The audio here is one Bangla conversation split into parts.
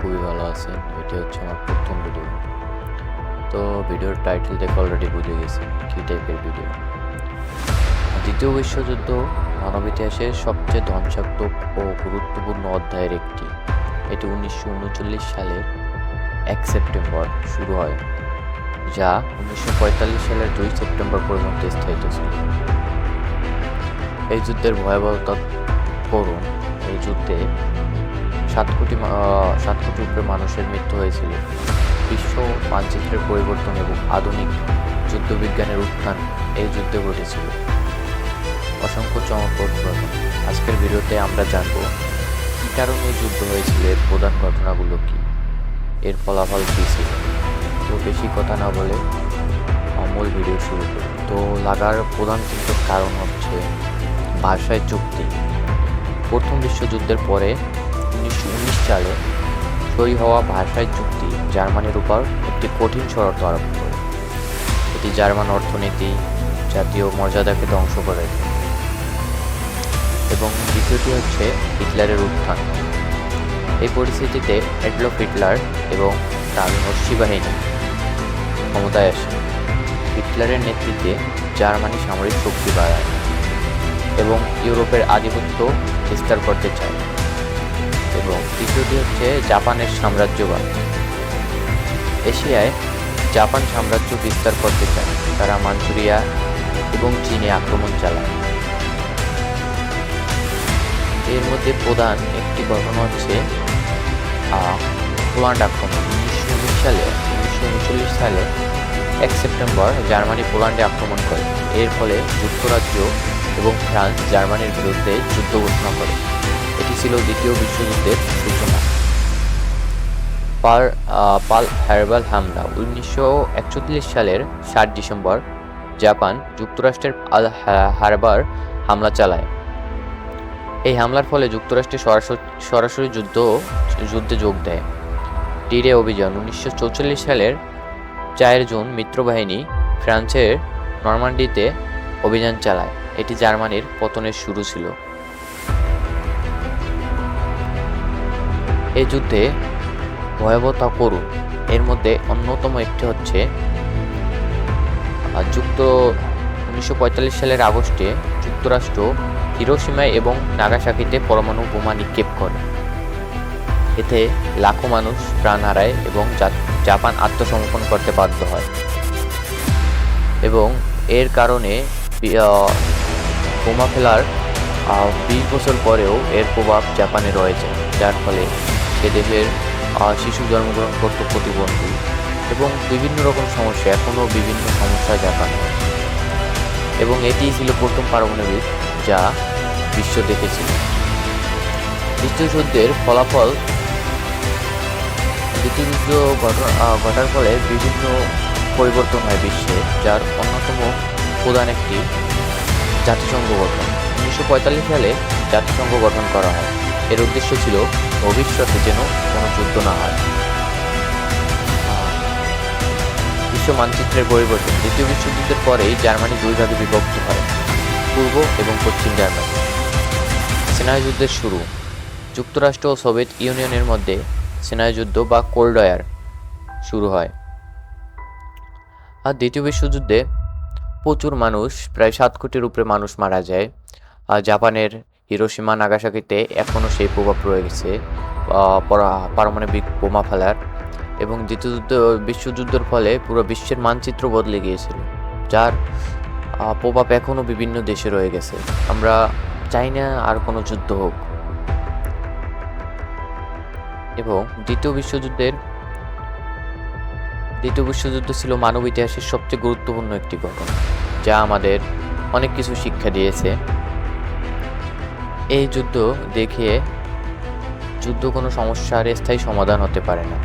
খুবই ভালো আছেন। এটি হচ্ছে আমার প্রথম ভিডিও তো ভিডিওর টাইটেল দেখে অলরেডি বুঝে গেছি কী টাইপের ভিডিও দ্বিতীয় বিশ্বযুদ্ধ মানব ইতিহাসের সবচেয়ে ধ্বংসাত্মক ও গুরুত্বপূর্ণ অধ্যায়ের একটি। এটি উনিশশো উনচল্লিশ সালের এক সেপ্টেম্বর শুরু হয়, যা উনিশশো পঁয়তাল্লিশ সালের দুই সেপ্টেম্বর পর্যন্ত স্থায়িত ছিল। এই যুদ্ধের ভয়াবহতা করুন এই যুদ্ধে সাত কোটি সাত কোটি উপরে মানুষের মৃত্যু হয়েছিল। বিশ্ব মানচিত্রের পরিবর্তন এবং আধুনিক যুদ্ধবিজ্ঞানের উত্থান এই যুদ্ধে ঘটেছিল। অসংখ্য চমকপ্রদ ঘটনা। আজকের ভিডিওতে আমরা জানব, কী কারণে যুদ্ধ হয়েছিল, এর প্রধান ঘটনাগুলো কী? এর ফলাফল কী ছিল? তো বেশি কথা না বলে অমল ভিডিও শুরু করি। তো লাগার প্রধান কিন্তু কারণ হচ্ছে ভাষায় চুক্তি প্রথম বিশ্বযুদ্ধের পরে উনিশ সালে সই হওয়া ভাষায় চুক্তি জার্মানির উপর একটি কঠিন শর্ত আরোপ করে। এটি জার্মান অর্থনীতি, জাতীয় মর্যাদাকে ধ্বংস করে। এবং দ্বিতীয়টি হচ্ছে হিটলারের উত্থান। এই পরিস্থিতিতে এডলফ হিটলার এবং তার নস্যি বাহিনী ক্ষমতায় আসে। হিটলারের নেতৃত্বে জার্মানি সামরিক শক্তি বাড়ায় এবং ইউরোপের আধিপত্য বিস্তার করতে চায়। এবং তৃতীয়টি হচ্ছে জাপানের সাম্রাজ্যবাদ। এশিয়ায় জাপান সাম্রাজ্য বিস্তার করতে চায়, তারা মাঞ্চুরিয়া এবং চীনে আক্রমণ চালায়। এর মধ্যে প্রধান একটি ঘটনা হচ্ছে পোল্যান্ড আক্রমণ। উনিশশো উনিশ সালে, উনিশশো উনচল্লিশ সালে এক সেপ্টেম্বর জার্মানি পোল্যান্ডে আক্রমণ করে। এর ফলে যুক্তরাজ্য এবং ফ্রান্স জার্মানির বিরুদ্ধে যুদ্ধ ঘোষণা করে। এটি ছিল দ্বিতীয় বিশ্বযুদ্ধের সূচনা। পার পাল হারবাল হামলা, উনিশশো একচল্লিশ সালের ষাট ডিসেম্বর জাপান যুক্তরাষ্ট্রের হা- হারবার হামলা চালায়। এই হামলার ফলে যুক্তরাষ্ট্রে সরাসরি সরাসরি যুদ্ধ, যুদ্ধে যোগ দেয়। টিরে অভিযান, উনিশশো সালের চার জুন মিত্রবাহিনী ফ্রান্সের নরমান্ডিতে অভিযান চালায়। এটি জার্মানির পতনের শুরু ছিল। এই যুদ্ধে ভয়াবহতা করুন। এর মধ্যে অন্যতম একটি হচ্ছে যুক্ত উনিশশো পঁয়তাল্লিশ সালের আগস্টে যুক্তরাষ্ট্র হিরোসীমায় এবং নাগাসাকিতে পরমাণু বোমা নিক্ষেপ করে। এতে লাখো মানুষ প্রাণ হারায় এবং জাপান আত্মসমর্পণ করতে বাধ্য হয়। এবং এর কারণে বোমা ফেলার বিশ বছর পরেও এর প্রভাব জাপানে রয়েছে, যার ফলে সে দেশের শিশু জন্মগ্রহণ করতে প্রতিবন্ধী এবং বিভিন্ন রকম সমস্যা, এখনও বিভিন্ন সমস্যায় আছে। এবং এটিই ছিল প্রথম পারমাণবিক যা বিশ্ব দেখেছিল। দ্বিতীয় যুদ্ধের ফলাফল দ্বিতীয় ঘটনা ঘটার ফলে বিভিন্ন পরিবর্তন হয় বিশ্বে, যার অন্যতম প্রধান একটি জাতিসংঘ গঠন। উনিশশো পঁয়তাল্লিশ সালে জাতিসংঘ গঠন করা হয়। এর উদ্দেশ্য ছিল ভবিষ্যতে যেন কোনো যুদ্ধ না হয়। বিশ্ব মানচিত্রের পরিবর্তন দ্বিতীয় বিশ্বযুদ্ধের পরেই জার্মানি দুই ভাগে বিভক্ত হয়, পূর্ব এবং পশ্চিম জার্মানি। সেনায় যুদ্ধের শুরু। যুক্তরাষ্ট্র ও সোভিয়েত ইউনিয়নের মধ্যে সেনায় যুদ্ধ বা কোল্ড ওয়ার শুরু হয়। আর দ্বিতীয় বিশ্বযুদ্ধে প্রচুর মানুষ, প্রায় সাত কোটির উপরে মানুষ মারা যায়। আর জাপানের হিরোসীমা নাগাসাকিতে এখনও সেই প্রভাব রয়েছে পারমাণবিক বোমা ফেলার। এবং দ্বিতীয় যুদ্ধ বিশ্বযুদ্ধের ফলে পুরো বিশ্বের মানচিত্র বদলে গিয়েছিল, যার প্রভাব এখনও বিভিন্ন দেশে রয়ে গেছে। আমরা চাই না আর কোনো যুদ্ধ হোক। এবং দ্বিতীয় বিশ্বযুদ্ধের, দ্বিতীয় বিশ্বযুদ্ধ ছিল মানব ইতিহাসের সবচেয়ে গুরুত্বপূর্ণ একটি ঘটনা, যা আমাদের অনেক কিছু শিক্ষা দিয়েছে। এই যুদ্ধ দেখে যুদ্ধ কোনো সমস্যার স্থায়ী সমাধান হতে পারে না।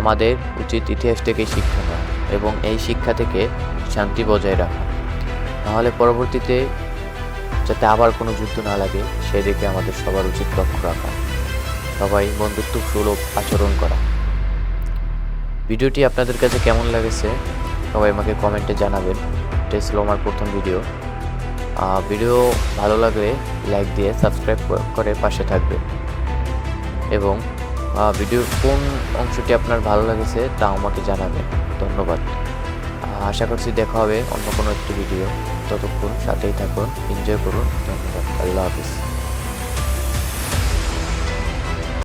আমাদের উচিত ইতিহাস থেকে শিক্ষা নেওয়া এবং এই শিক্ষা থেকে শান্তি বজায় রাখা। নাহলে পরবর্তীতে যাতে আবার কোনো যুদ্ধ না লাগে সেদিকে আমাদের সবার উচিত লক্ষ্য রাখা। সবাই বন্ধুত্ব সুলভ আচরণ করা। ভিডিওটি আপনাদের কাছে কেমন লেগেছে, সবাই আমাকে কমেন্টে জানাবেন। এটা ছিল আমার প্রথম ভিডিও। ভিডিও ভালো লাগলে লাইক দিয়ে সাবস্ক্রাইব করে পাশে থাকবে। এবং ভিডিও ভিডিওর কোন অংশটি আপনার ভালো লেগেছে তা আমাকে জানাবেন ধন্যবাদ। আশা করছি দেখা হবে অন্য কোনো একটি ভিডিও ততক্ষণ সাথেই থাকুন এনজয় করুন। ধন্যবাদ। আল্লাহ হাফিজ।